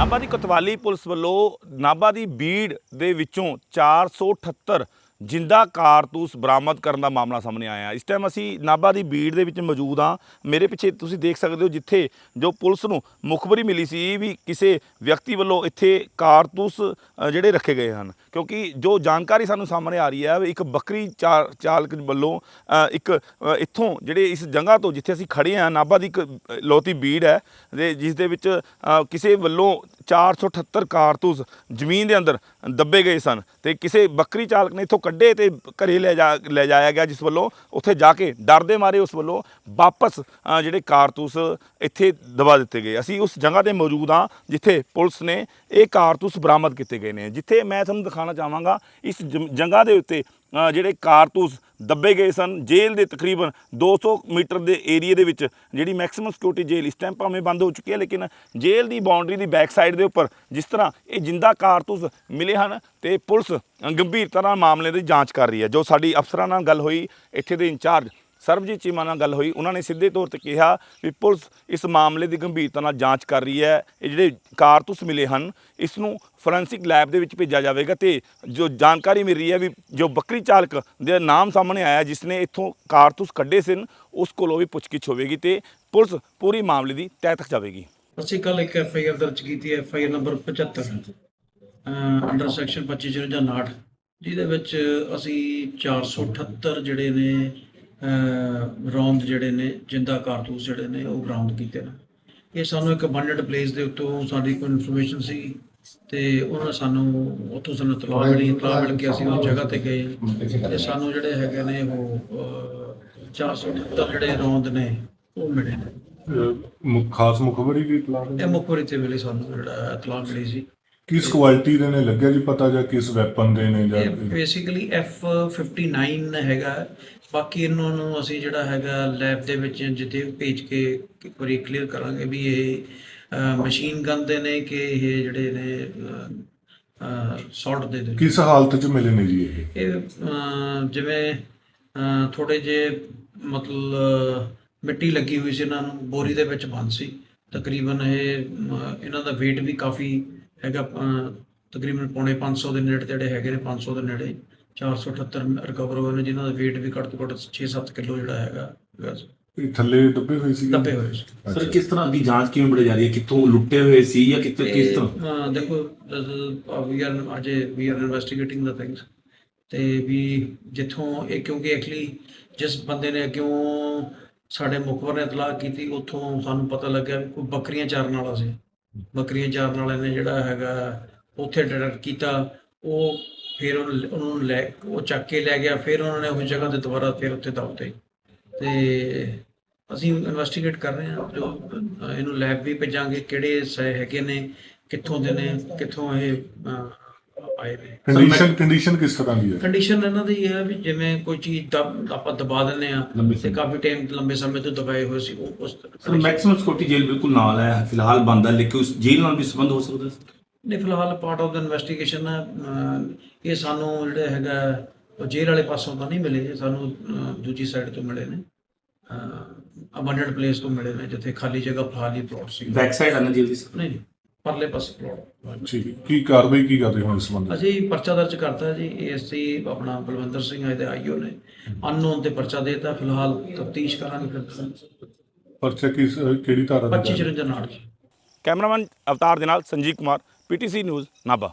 ਨਾਭਾ ਦੀ ਕੋਤਵਾਲੀ police ਵੱਲੋਂ ਨਾਭਾ ਦੀ ਬੀੜ ਦੇ ਵਿੱਚੋਂ 478 ਜਿੰਦਾ ਕਾਰਤੂਸ ਬਰਾਮਦ ਕਰਨ ਦਾ ਮਾਮਲਾ ਸਾਹਮਣੇ ਆਇਆ ਇਸ ਟਾਈਮ ਅਸੀਂ ਨਾਭਾ ਦੀ ਬੀੜ ਦੇ ਵਿੱਚ ਮੌਜੂਦ ਹਾਂ। ਮੇਰੇ ਪਿੱਛੇ ਤੁਸੀਂ ਦੇਖ ਸਕਦੇ ਹੋ ਜਿੱਥੇ ਜੋ ਪੁਲਿਸ ਨੂੰ ਮੁਖਬਰੀ ਮਿਲੀ ਸੀ ਵੀ ਕਿਸੇ ਵਿਅਕਤੀ ਵੱਲੋਂ ਇੱਥੇ ਕਾਰਤੂਸ ਜਿਹੜੇ ਰੱਖੇ ਗਏ ਹਨ। ਕਿਉਂਕਿ ਜੋ ਜਾਣਕਾਰੀ ਸਾਨੂੰ ਸਾਹਮਣੇ ਆ ਰਹੀ ਹੈ ਇੱਕ ਬੱਕਰੀ ਚਾ- ਚਾਲਕ ਵੱਲੋਂ ਇੱਕ ਇੱਥੋਂ ਜਿਹੜੇ ਇਸ ਜਗ੍ਹਾ ਤੋਂ ਜਿੱਥੇ ਅਸੀਂ ਖੜੇ ਹਾਂ ਨਾਭਾ ਦੀ ਇੱਕ ਅ, ਲੋਤੀ ਬੀੜ ਹੈ ਦੇ ਜਿਸ ਦੇ ਵਿੱਚ ਕਿਸੇ ਵੱਲੋਂ 478 ਕਾਰਤੂਸ ਜ਼ਮੀਨ ਦੇ ਅੰਦਰ ਦੱਬੇ ਗਏ ਸਨ ਤੇ ਕਿਸੇ ਬੱਕਰੀ ਚਾਲਕ ਨੇ ਇੱਥੋਂ ਕੱਢੇ ਤੇ ਘਰੇ ਲੈ ਜਾ ਲੈ ਜਾਇਆ ਗਿਆ ਜਿਸ ਵੱਲੋਂ ਉੱਥੇ ਜਾ ਕੇ ਡਰ ਦੇ ਮਾਰੇ ਉਸ ਵੱਲੋਂ ਵਾਪਸ ਅ, ਜਿਹੜੇ ਕਾਰਤੂਸ ਇੱਥੇ ਦਬਾ ਦਿੱਤੇ ਗਏ। ਅਸੀਂ ਉਸ ਜਗ੍ਹਾ ਤੇ ਮੌਜੂਦ ਹਾਂ ਜਿੱਥੇ ਪੁਲਿਸ ਨੇ ਇਹ ਕਾਰਤੂਸ ਬਰਾਮਦ ਕੀਤੇ ਗਏ ਨੇ। ਜਿੱਥੇ ਮੈਂ ਤੁਹਾਨੂੰ ਦਿਖਾਉਣਾ ਚਾਹਾਂਗਾ ਇਸ ਜਮ- ਜਗ੍ਹਾ ਦੇ ਉੱਤੇ ਜਿਹੜੇ ਕਾਰਤੂਸ ਦੱਬੇ ਗਏ ਸਨ, ਜੇਲ੍ਹ ਦੇ ਤਕਰੀਬਨ 200 ਮੀਟਰ ਦੇ ਏਰੀਏ ਦੇ ਵਿੱਚ, ਜਿਹੜੀ ਮੈਕਸਿਮਮ ਸਿਕਿਉਰਿਟੀ ਜੇਲ੍ਹ ਇਸ ਟਾਈਮ ਭਾਵੇਂ ਬੰਦ ਹੋ ਚੁੱਕੀ ਹੈ, ਲੇਕਿਨ ਜੇਲ੍ਹ ਦੀ ਬਾਉਂਡਰੀ ਦੀ ਬੈਕ ਸਾਈਡ ਦੇ ਉੱਪਰ ਜਿਸ ਤਰ੍ਹਾਂ ਇਹ ਜਿੰਦਾ ਕਾਰਤੂਸ ਮਿਲੇ ਹਨ ਤੇ ਪੁਲਿਸ ਗੰਭੀਰਤਾ ਨਾਲ ਮਾਮਲੇ ਦੀ ਜਾਂਚ ਕਰ ਰਹੀ ਹੈ। ਜੋ ਸਾਡੀ ਅਫਸਰਾਂ ਨਾਲ ਗੱਲ ਹੋਈ, ਇੱਥੇ ਦੇ ਇੰਚਾਰਜ ਸਰਬਜੀਤ ਚੀਮਾ ਨਾਲ ਗੱਲ ਹੋਈ। ਉਹਨਾਂ ਨੇ ਸਿੱਧੇ ਤੌਰ ਤੇ ਕਿਹਾ ਵੀ ਪੁਲਿਸ ਇਸ ਮਾਮਲੇ ਦੀ ਗੰਭੀਰਤਾ ਨਾਲ ਜਾਂਚ ਕਰ ਰਹੀ ਹੈ। ਇਹ ਜਿਹੜੇ ਕਾਰਤੂਸ ਮਿਲੇ ਹਨ, ਇਸ ਨੂੰ ਫੋਰੈਂਸਿਕ ਲੈਬ ਦੇ ਵਿੱਚ ਭੇਜਿਆ ਜਾਵੇਗਾ ਤੇ ਜੋ ਜਾਣਕਾਰੀ ਮਿਲ ਰਹੀ ਹੈ ਵੀ ਜੋ ਬੱਕਰੀ ਚਾਲਕ ਦੇ ਨਾਮ ਸਾਹਮਣੇ ਆਇਆ, ਜਿਸ ਨੇ ਇੱਥੋਂ ਕਾਰਤੂਸ ਕੱਢੇ ਸਨ, ਉਸ ਕੋਲੋਂ ਵੀ ਪੁੱਛਗਿੱਛ ਹੋਵੇਗੀ ਤੇ ਪੁਲਿਸ ਪੂਰੀ ਮਾਮਲੇ ਦੀ ਤਹਿ ਤੱਕ ਜਾਵੇਗੀ। ਅਸੀਂ ਕੱਲ ਇੱਕ ਐਫ ਆਈ ਆਰ ਦਰਜ ਕੀਤੀ ਹੈ, F I R number 75 under section 2559 ਜਿਹਦੇ ਵਿੱਚ ਅਸੀਂ 478 ਜਿਹੜੇ ਨੇ ਰੌਂਦ ਜਿਹੜੇ ਨੇ ਜਿੰਦਾ ਕਾਰਤੂਸ ਜਿਹੜੇ ਨੇ ਉਹ ਬਰਾਮਦ ਕੀਤੇ ਨੇ। ਇਹ ਸਾਨੂੰ ਇੱਕ ਅਬੰਡੈਂਟ ਪਲੇਸ ਦੇ ਉੱਤੋਂ ਸਾਡੀ ਕੋਈ ਇਨਫੋਰਮੇਸ਼ਨ ਸੀ ਤੇ ਉਹਨਾਂ ਨੇ ਸਾਨੂੰ ਉੱਥੋਂ ਸਾਨੂੰ ਤਲਾਹ ਮਿਲੀ ਤਲਾਹ ਮਿਲ ਕੇ ਅਸੀਂ ਉਸ ਜਗ੍ਹਾ ਤੇ ਗਏ। ਤੇ ਸਾਨੂੰ ਜਿਹੜੇ ਹੈਗੇ ਨੇ ਉਹ ਅਹ, 478 ਜਿਹੜੇ ਰੌਂਦ ਨੇ ਉਹ ਮਿਲੇ ਨੇ। ਖਾਸ ਮੁਖਬਰੀ ਵੀ ਇਤਲਾਹ ਇਹ ਮੁਖਬਰੀ ਤੇ ਮਿਲੀ ਸਾਨੂੰ ਜਿਹੜਾ ਇਤਲਾਹ ਮਿਲੀ ਸੀ। ਕਿਸ ਕੁਆਲਿਟੀ ਦੇ ਨੇ ਲੱਗਿਆ ਜੀ ਪਤਾ ਜਾਂ ਕਿਸ ਵੈਪਨ ਦੇ ਨੇ ਜਾਂ ਬੇਸਿਕਲੀ F59 ਹੈਗਾ। ਬਾਕੀ ਇਹਨਾਂ ਨੂੰ ਅਸੀਂ ਜਿਹੜਾ ਹੈਗਾ ਲੈਬ ਦੇ ਵਿੱਚ ਜਿੱਥੇ ਭੇਜ ਕੇ ਇੱਕ ਵਾਰੀ ਕਲੀਅਰ ਕਰਾਂਗੇ ਵੀ ਇਹ ਮਸ਼ੀਨ ਗਨ ਦੇ ਨੇ ਕਿ ਇਹ ਜਿਹੜੇ ਨੇ ਸੌਲਟ ਦੇ ਦੇ ਕਿਸ ਹਾਲਤ 'ਚ ਮਿਲੇ ਨੇ ਜੀ ਇਹ? ਜਿਵੇਂ ਥੋੜੇ ਜੇ ਮਤਲਬ ਮਿੱਟੀ ਲੱਗੀ ਹੋਈ ਸੀ ਇਹਨਾਂ ਨੂੰ ਬੋਰੀ ਦੇ ਵਿੱਚ ਬੰਦ ਸੀ। ਤਕਰੀਬਨ ਇਹ ਇਹਨਾਂ ਦਾ weight ਵੀ ਕਾਫੀ ਹੈਗਾ ਤਕਰੀਬਨ ਪੌਣੇ 500 ਦੇ ਨੇੜੇ ਤੇੜੇ ਹੈਗੇ ਨੇ 500 ਦੇ ਨੇੜੇ। 478 ਰਿਕਵਰ ਹੋਏ ਨੇ ਜਿਨ੍ਹਾਂ ਦਾ weight ਵੀ ਘੱਟ ਤੋਂ ਘੱਟ 6-7 ਕਿਲੋ ਜਿਹੜਾ ਹੈਗਾ। ਇਹ ਥੱਲੇ ਦੱਬੇ ਹੋਏ ਸੀ ਦੱਬੇ ਹੋਏ ਸੀ। ਸਰ ਕਿਸ ਤਰ੍ਹਾਂ ਦੀ ਜਾਂਚ ਕਿਵੇਂ ਬੜੀ ਜਾ ਰਹੀ ਹੈ? ਕਿੱਥੋਂ ਲੁੱਟੇ ਹੋਏ ਸੀ ਜਾਂ ਕਿੱਥੋਂ ਕਿਸ ਤਰ੍ਹਾਂ? ਦੇਖੋ we are Ajay we are investigating the things ਤੇ ਵੀ ਜਿੱਥੋਂ ਇਹ ਕਿਉਂਕਿ ਐਕਚੁਅਲੀ ਜਿਸ ਬੰਦੇ ਨੇ ਕਿਉਂ ਸਾਡੇ ਮੁਖਬਰ ਨੇ ਇਤਲਾਹ ਕੀਤੀ ਉੱਥੋਂ ਸਾਨੂੰ ਪਤਾ ਲੱਗਿਆ ਵੀ ਕੋਈ ਬੱਕਰੀਆਂ ਚਾਰਨ ਵਾਲਾ ਸੀ। ਬੱਕਰੀਆਂ ਚਾਰਨ ਵਾਲੇ ਨੇ ਜਿਹੜਾ ਹੈਗਾ ਉੱਥੇ ਡਿਟੈਕਟ ਕੀਤਾ, ਉਹ ਫਿਰ ਉਹਨੂੰ ਲੈ ਉਹ ਚੱਕ ਕੇ ਲੈ ਗਿਆ, ਫਿਰ ਉਹਨਾਂ ਨੇ ਉਸ ਜਗ੍ਹਾ ਤੇ ਦੁਬਾਰਾ ਫਿਰ ਉੱਥੇ ਦਬਤੇ ਤੇ। ਅਸੀਂ ਇਨਵੈਸਟੀਗੇਟ ਕਰ ਰਹੇ ਹਾਂ, ਜੋ ਇਹਨੂੰ ਲੈਬ ਵੀ ਭੇਜਾਂਗੇ, ਕਿਹੜੇ ਹੈਗੇ ਨੇ, ਕਿੱਥੋਂ ਦੇ ਨੇ, ਕਿੱਥੋਂ ਇਹ ਆਏ ਨੇ। ਕੰਡੀਸ਼ਨ ਕੰਡੀਸ਼ਨ ਕਿਸ ਤਰ੍ਹਾਂ ਦੀ ਹੈ? ਕੰਡੀਸ਼ਨ ਇਹਨਾਂ ਦੀ ਇਹ ਹੈ ਵੀ ਜਿਵੇਂ ਕੋਈ ਚੀਜ਼ ਦਬ ਆਪਾਂ ਦਬਾ ਦਿੰਦੇ ਆ ਤੇ ਕਾਫੀ ਟਾਈਮ ਲੰਬੇ ਸਮੇਂ ਤੋਂ ਦਬਾਏ ਹੋਏ ਸੀ ਉਹ ਉਸ ਸਰ ਮੈਕਸਿਮਮ ਸਿਕਿਉਰਿਟੀ ਜੇਲ੍ਹ ਬਿਲਕੁਲ ਨਾਲ ਹੈ। ਫਿਲਹਾਲ ਬੰਦ ਹੈ ਲੇਕਿਨ ਉਸ ਜੇਲ੍ਹ ਨਾਲ ਵੀ ਸੰਬੰਧ ਹੋ ਸਕਦਾ ਹੈ ਨਹੀਂ ਫਿਲਹਾਲ ਪਾਰਟ ਆਫ ਦਾ ਇਨਵੈਸਟੀਗੇਸ਼ਨ ਇਹ ਸਾਨੂੰ ਜਿਹੜਾ ਹੈਗਾ ਉਹ ਜੇਲ੍ਹ ਵਾਲੇ ਪਾਸੋਂ ਤਾਂ ਨਹੀਂ ਮਿਲੇ। ਸਾਨੂੰ ਦੂਜੀ ਸਾਈਡ ਤੋਂ ਮਿਲੇ ਨੇ। ਅਬੰਡੈਂਟ ਪਲੇਸ ਤੋਂ ਮਿਲੇ ਨੇ ਜਿੱਥੇ ਖਾਲੀ ਜਗ੍ਹਾ ਹੀ ਪਲਾਟ ਸੀ। ਬੈਕ ਸਾਈਡ ਆਣਾ ਜੇਲ੍ਹ ਦੀ ਨਹੀਂ ਪਰਲੇ ਪਾਸੇ ਪਲਾਟ ਠੀਕ ਕੀ ਕਾਰਵਾਈ ਕੀ ਕਰਦੇ ਹੋ ਇਸ ਸੰਬੰਧ? ਅਸੀਂ ਪਰਚਾ ਦਰਜ ਕਰਤਾ ਜੀ ਏਐਸਸੀ ਆਪਣਾ ਬਲਵੰਦਰ ਸਿੰਘ ਇਹਦੇ ਆਈਓ ਨੇ। ਅਨਨੋਨ ਤੇ ਪਰਚਾ ਦੇਤਾ ਫਿਲਹਾਲ ਤਫਤੀਸ਼ ਕਰਾਂਗੇ ਫਿਰ। ਪਰਚਾ ਕਿਸ ਕਿਹੜੀ ਧਾਰਾ ਦਾ 25 54 ਨਾਲ ਕੈਮਰਾਮੈਨ ਅਵਤਾਰ ਦੇ ਨਾਲ ਸੰਜੀਵ ਕੁਮਾਰ ਪੀਟੀਸੀ ਨਿਊਜ਼ ਨਾਭਾ।